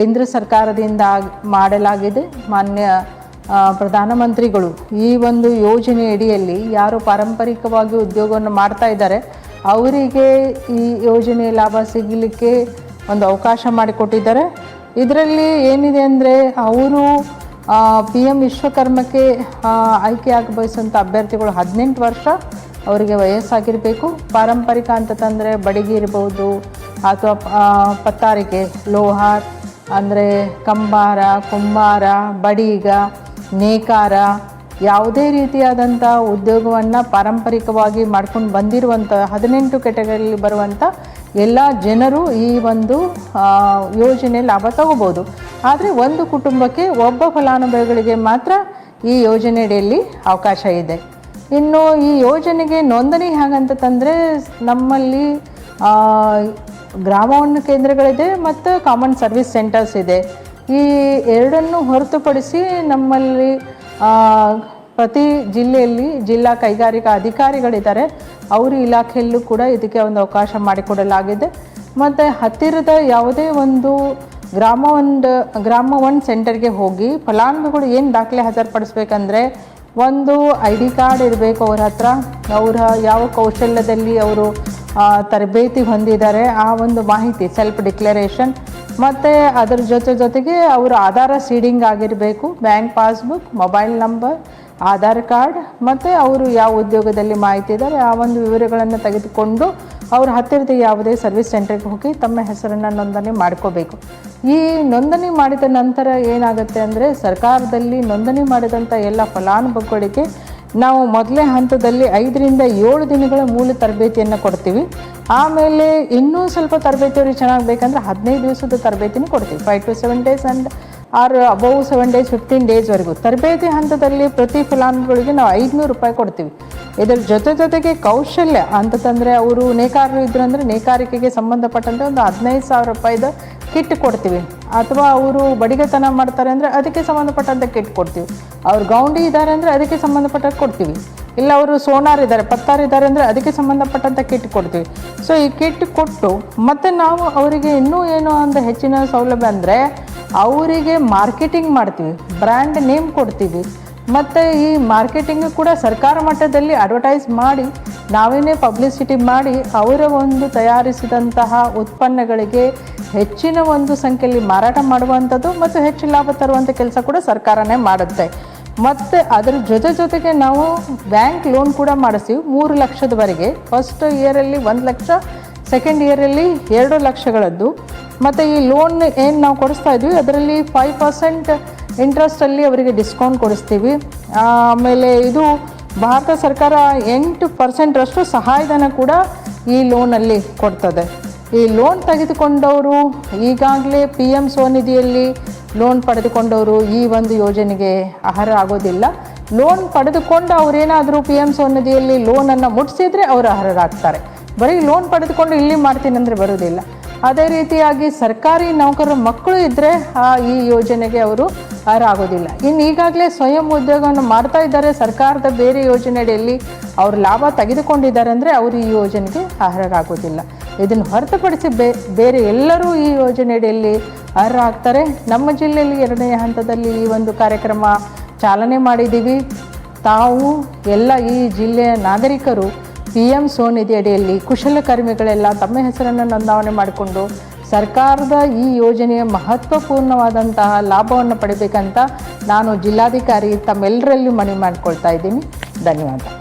ಕೇಂದ್ರ ಸರ್ಕಾರದಿಂದ ಮಾಡಲಾಗಿದೆ ಮಾನ್ಯ ಪ್ರಧಾನಮಂತ್ರಿಗಳು. ಈ ಒಂದು ಯೋಜನೆ ಅಡಿಯಲ್ಲಿ ಯಾರು ಪಾರಂಪರಿಕವಾಗಿ ಉದ್ಯೋಗವನ್ನು ಮಾಡ್ತಾ ಇದ್ದಾರೆ, ಅವರಿಗೆ ಈ ಯೋಜನೆ ಲಾಭ ಸಿಗಲಿಕ್ಕೆ ಒಂದು ಅವಕಾಶ ಮಾಡಿಕೊಟ್ಟಿದ್ದಾರೆ. ಇದರಲ್ಲಿ ಏನಿದೆ ಅಂದರೆ, ಅವರು ಪಿ ಎಂ ವಿಶ್ವಕರ್ಮಕ್ಕೆ ಆಯ್ಕೆಯಾಗಿ ಬಯಸುವಂಥ ಅಭ್ಯರ್ಥಿಗಳು ಹದಿನೆಂಟು ವರ್ಷ ಅವರಿಗೆ ವಯಸ್ಸಾಗಿರಬೇಕು. ಪಾರಂಪರಿಕ ಅಂತಂದರೆ ಬಡಿಗೆ ಇರ್ಬೋದು, ಅಥವಾ ಪತ್ತಾರಿಕೆ ಲೋಹಾರ್ ಅಂದರೆ ಕಂಬಾರ, ಕುಂಬಾರ, ಬಡೀಗ, ನೇಕಾರ, ಯಾವುದೇ ರೀತಿಯಾದಂಥ ಉದ್ಯೋಗವನ್ನು ಪಾರಂಪರಿಕವಾಗಿ ಮಾಡ್ಕೊಂಡು ಬಂದಿರುವಂಥ ಹದಿನೆಂಟು ಕೆಟಗರಿಯಲ್ಲಿ ಬರುವಂಥ ಎಲ್ಲ ಜನರು ಈ ಒಂದು ಯೋಜನೆ ಲಾಭ ತಗೋಬೋದು. ಆದರೆ ಒಂದು ಕುಟುಂಬಕ್ಕೆ ಒಬ್ಬ ಫಲಾನುಭವಿಗಳಿಗೆ ಮಾತ್ರ ಈ ಯೋಜನೆಯಡಿಯಲ್ಲಿ ಅವಕಾಶ ಇದೆ. ಇನ್ನು ಈ ಯೋಜನೆಗೆ ನೋಂದಣಿ ಹೇಗಂತ ತಂದರೆ ನಮ್ಮಲ್ಲಿ ಗ್ರಾಮವನ್ನ ಕೇಂದ್ರಗಳಿದೆ ಮತ್ತು ಕಾಮನ್ ಸರ್ವಿಸ್ ಸೆಂಟರ್ಸ್ ಇದೆ. ಈ ಎರಡನ್ನು ಹೊರತುಪಡಿಸಿ ನಮ್ಮಲ್ಲಿ ಪ್ರತಿ ಜಿಲ್ಲೆಯಲ್ಲಿ ಜಿಲ್ಲಾ ಕೈಗಾರಿಕಾ ಅಧಿಕಾರಿಗಳಿದ್ದಾರೆ. ಅವರು ಇಲಾಖೆಯಲ್ಲೂ ಕೂಡ ಇದಕ್ಕೆ ಒಂದು ಅವಕಾಶ ಮಾಡಿಕೊಡಲಾಗಿದೆ. ಮತ್ತು ಹತ್ತಿರದ ಯಾವುದೇ ಒಂದು ಗ್ರಾಮ ಒಂದು ಗ್ರಾಮ ಒಂದು ಸೆಂಟರ್ಗೆ ಹೋಗಿ ಫಲಾನುಭವಿಗಳು ಏನು ದಾಖಲೆ ಹಾಜರುಪಡಿಸ್ಬೇಕಂದ್ರೆ ಒಂದು ಐ ಡಿ ಕಾರ್ಡ್ ಇರಬೇಕು ಅವ್ರ ಹತ್ರ. ಅವರ ಯಾವ ಕೌಶಲ್ಯದಲ್ಲಿ ಅವರು ತರಬೇತಿ ಹೊಂದಿದ್ದಾರೆ, ಆ ಒಂದು ಮಾಹಿತಿ ಸೆಲ್ಫ್ ಡಿಕ್ಲರೇಷನ್ ಮತ್ತು ಅದರ ಜೊತೆ ಜೊತೆಗೆ ಅವರ ಆಧಾರ ಸೀಡಿಂಗ್ ಆಗಿರಬೇಕು bank passbook mobile number Aadhaar card, ಮತ್ತು ಅವರು ಯಾವ ಉದ್ಯೋಗದಲ್ಲಿ ಮಾಹಿತಿ ಇದ್ದಾರೆ, ಆ ಒಂದು ವಿವರಗಳನ್ನು ತೆಗೆದುಕೊಂಡು ಅವ್ರ ಹತ್ತಿರದ ಯಾವುದೇ ಸರ್ವಿಸ್ ಸೆಂಟರ್ಗೆ ಹೋಗಿ ತಮ್ಮ ಹೆಸರನ್ನು ನೋಂದಣಿ ಮಾಡ್ಕೋಬೇಕು. ಈ ನೋಂದಣಿ ಮಾಡಿದ ನಂತರ ಏನಾಗುತ್ತೆ ಅಂದರೆ ಸರ್ಕಾರದಲ್ಲಿ ನೋಂದಣಿ ಮಾಡಿದಂಥ ಎಲ್ಲ ಫಲಾನುಭವಿಗಳಿಗೆ ನಾವು ಮೊದಲೇ ಹಂತದಲ್ಲಿ ಐದರಿಂದ ಏಳು ದಿನಗಳ ಮೂಲ ತರಬೇತಿಯನ್ನು ಕೊಡ್ತೀವಿ. ಆಮೇಲೆ ಇನ್ನೂ ಸ್ವಲ್ಪ ತರಬೇತಿ ಅವ್ರಿಗೆ ಚೆನ್ನಾಗಿ ಬೇಕಂದ್ರೆ ಹದಿನೈದು ದಿವಸದ ತರಬೇತಿನೂ ಕೊಡ್ತೀವಿ. Five to seven days and or above seven days fifteen ಡೇಸ್ವರೆಗೂ ತರಬೇತಿ ಹಂತದಲ್ಲಿ ಪ್ರತಿ ಫಲಾನುಭವಿಗಳಿಗೆ ನಾವು ಐದುನೂರು ರೂಪಾಯಿ ಕೊಡ್ತೀವಿ. ಇದರ ಜೊತೆ ಜೊತೆಗೆ ಕೌಶಲ್ಯ ಅಂತಂದರೆ ಅವರು ನೇಕಾರರು ಇದ್ರು ಅಂದರೆ ನೇಕಾರಿಕೆಗೆ ಸಂಬಂಧಪಟ್ಟಂತೆ ಒಂದು ಹದಿನೈದು ಸಾವಿರ ರೂಪಾಯಿದು ಕಿಟ್ ಕೊಡ್ತೀವಿ. ಅಥವಾ ಅವರು ಬಡಿಗೆತನ ಮಾಡ್ತಾರೆ ಅಂದರೆ ಅದಕ್ಕೆ ಸಂಬಂಧಪಟ್ಟಂತೆ ಕಿಟ್ ಕೊಡ್ತೀವಿ. ಅವ್ರು ಗೌಂಡಿ ಇದ್ದಾರೆ ಅಂದರೆ ಅದಕ್ಕೆ ಸಂಬಂಧಪಟ್ಟ ಕೊಡ್ತೀವಿ. ಇಲ್ಲ ಅವರು ಸೋನಾರ್ ಇದ್ದಾರೆ ಪತ್ತಾರ್ ಇದ್ದಾರೆ ಅಂದರೆ ಅದಕ್ಕೆ ಸಂಬಂಧಪಟ್ಟಂಥ ಕಿಟ್ ಕೊಡ್ತೀವಿ. ಸೊ ಈ ಕಿಟ್ ಕೊಟ್ಟು ಮತ್ತು ನಾವು ಅವರಿಗೆ ಇನ್ನೂ ಏನು ಅಂತ ಹೆಚ್ಚಿನ ಸೌಲಭ್ಯ ಅಂದರೆ ಅವರಿಗೆ ಮಾರ್ಕೆಟಿಂಗ್ ಮಾಡ್ತೀವಿ. ಬ್ರ್ಯಾಂಡ್ ನೇಮ್ ಕೊಡ್ತೀವಿ. ಮತ್ತು ಈ ಮಾರ್ಕೆಟಿಂಗ್ ಕೂಡ ಸರ್ಕಾರ ಮಟ್ಟದಲ್ಲಿ ಅಡ್ವರ್ಟೈಸ್ ಮಾಡಿ, ನಾವೇನೇ ಪಬ್ಲಿಸಿಟಿ ಮಾಡಿ, ಅವರ ಒಂದು ತಯಾರಿಸಿದಂತಹ ಉತ್ಪನ್ನಗಳಿಗೆ ಹೆಚ್ಚಿನ ಒಂದು ಸಂಖ್ಯೆಯಲ್ಲಿ ಮಾರಾಟ ಮಾಡುವಂಥದ್ದು ಮತ್ತು ಹೆಚ್ಚು ಲಾಭ ತರುವಂಥ ಕೆಲಸ ಕೂಡ ಸರ್ಕಾರನೇ ಮಾಡುತ್ತೆ. ಮತ್ತು ಅದರ ಜೊತೆ ಜೊತೆಗೆ ನಾವು ಬ್ಯಾಂಕ್ ಲೋನ್ ಕೂಡ ಮಾಡಿಸ್ತೀವಿ. ಮೂರು ಲಕ್ಷದವರೆಗೆ. ಫಸ್ಟ್ ಇಯರಲ್ಲಿ ಒಂದು ಲಕ್ಷ ಸೆಕೆಂಡ್ ಇಯರಲ್ಲಿ ಎರಡು ಲಕ್ಷಗಳದ್ದು. ಮತ್ತು ಈ ಲೋನ್ ಏನು ನಾವು ಕೊಡಿಸ್ತಾ ಇದ್ವಿ, ಅದರಲ್ಲಿ ಫೈವ್ ಪರ್ಸೆಂಟ್ ಇಂಟ್ರೆಸ್ಟಲ್ಲಿ ಅವರಿಗೆ ಡಿಸ್ಕೌಂಟ್ ಕೊಡಿಸ್ತೀವಿ. ಆಮೇಲೆ ಇದು ಭಾರತ ಸರ್ಕಾರ ಎಂಟು ಪರ್ಸೆಂಟರಷ್ಟು ಸಹಾಯಧನ ಕೂಡ ಈ ಲೋನಲ್ಲಿ ಕೊಡ್ತದೆ. ಈ ಲೋನ್ ತೆಗೆದುಕೊಂಡವರು ಈಗಾಗಲೇ ಪಿ ಎಂ ಸ್ವನಿಧಿಯಲ್ಲಿ ಲೋನ್ ಪಡೆದುಕೊಂಡವರು ಈ ಒಂದು ಯೋಜನೆಗೆ ಅರ್ಹ ಆಗೋದಿಲ್ಲ. ಲೋನ್ ಪಡೆದುಕೊಂಡು ಅವರೇನಾದರೂ ಪಿ ಎಂ ಸ್ವನಿಧಿಯಲ್ಲಿ ಲೋನನ್ನು ಮುಟ್ಟಿಸಿದರೆ ಅವರು ಅರ್ಹರಾಗ್ತಾರೆ. ಬರೀ ಲೋನ್ ಪಡೆದುಕೊಂಡು ಇಲ್ಲಿ ಮಾಡ್ತೀನಿ ಅಂದರೆ ಬರೋದಿಲ್ಲ. ಅದೇ ರೀತಿಯಾಗಿ ಸರ್ಕಾರಿ ನೌಕರರ ಮಕ್ಕಳು ಇದ್ದರೆ ಈ ಯೋಜನೆಗೆ ಅವರು ಆಗೋದಿಲ್ಲ ಇನ್ನು ಈಗಾಗಲೇ ಸ್ವಯಂ ಉದ್ಯೋಗವನ್ನು ಮಾಡ್ತಾ ಇದ್ದಾರೆ. ಸರ್ಕಾರದ ಬೇರೆ ಯೋಜನೆಯಲ್ಲಿ ಅವರು ಲಾಭ ತೆಗೆದುಕೊಂಡಿದ್ದಾರೆ ಅಂದರೆ ಅವರು ಈ ಯೋಜನೆಗೆ ಅರ್ಹರಾಗೋದಿಲ್ಲ. ಇದನ್ನು ಹೊರತುಪಡಿಸಿ ಬೇರೆ ಎಲ್ಲರೂ ಈ ಯೋಜನೆಯಡಿಯಲ್ಲಿ ಅರ್ಹರಾಗ್ತಾರೆ. ನಮ್ಮ ಜಿಲ್ಲೆಯಲ್ಲಿ ಎರಡನೇ ಹಂತದಲ್ಲಿ ಈ ಒಂದು ಕಾರ್ಯಕ್ರಮ ಚಾಲನೆ ಮಾಡಿದ್ದೀವಿ. ತಾವು ಎಲ್ಲ ಈ ಜಿಲ್ಲೆಯ ನಾಗರಿಕರು ಪಿ ಸೋನಿಧಿ ಸ್ವನಿಧಿ ಅಡಿಯಲ್ಲಿ ಕುಶಲಕರ್ಮಿಗಳೆಲ್ಲ ತಮ್ಮ ಹೆಸರನ್ನು ನೋಂದಾವಣೆ ಮಾಡಿಕೊಂಡು ಸರ್ಕಾರದ ಈ ಯೋಜನೆಯ ಮಹತ್ವಪೂರ್ಣವಾದಂತಹ ಲಾಭವನ್ನು ಪಡಿಬೇಕಂತ ನಾನು ಜಿಲ್ಲಾಧಿಕಾರಿ ತಮ್ಮೆಲ್ಲರಲ್ಲಿ ಮನವಿ ಮಾಡಿಕೊಳ್ತಾ ಇದ್ದೀನಿ. ಧನ್ಯವಾದ.